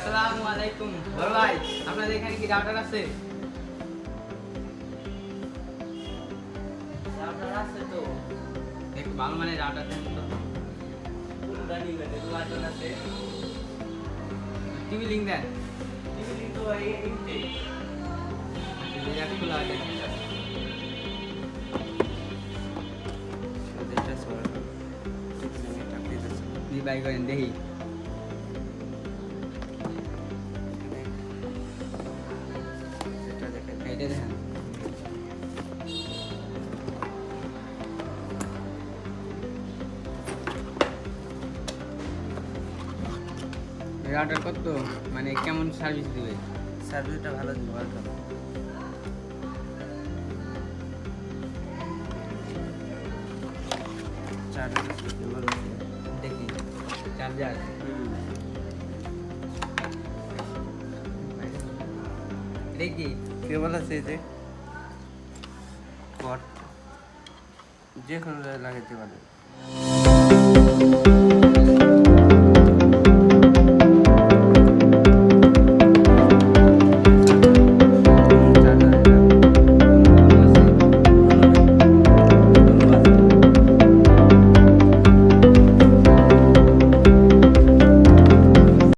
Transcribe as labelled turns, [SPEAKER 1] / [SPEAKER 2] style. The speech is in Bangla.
[SPEAKER 1] আসসালামু আলাইকুম বড় ভাই আপনাদের এখানে কি রাউটার আছে
[SPEAKER 2] রাউটার আছে তো
[SPEAKER 1] একটু ভালো মানে রাউটার দেন তো
[SPEAKER 2] কোনটা নিবেন এগুলো আটন আছে
[SPEAKER 1] টিভি লিঙ্ক দেন
[SPEAKER 2] টিভি কিন্তু এই ইনটে
[SPEAKER 1] এটা খোলা আছে জি বাই করেন দেখি এইটা দেখেন রাউটার কত? মানে কেমন সার্ভিস দিবে?
[SPEAKER 2] সার্ভিসটা ভালো দিব আর
[SPEAKER 1] দেখি। চার্জার দেখি।
[SPEAKER 2] কেবল আছে যে যে কোনো লাগাইতে পারে।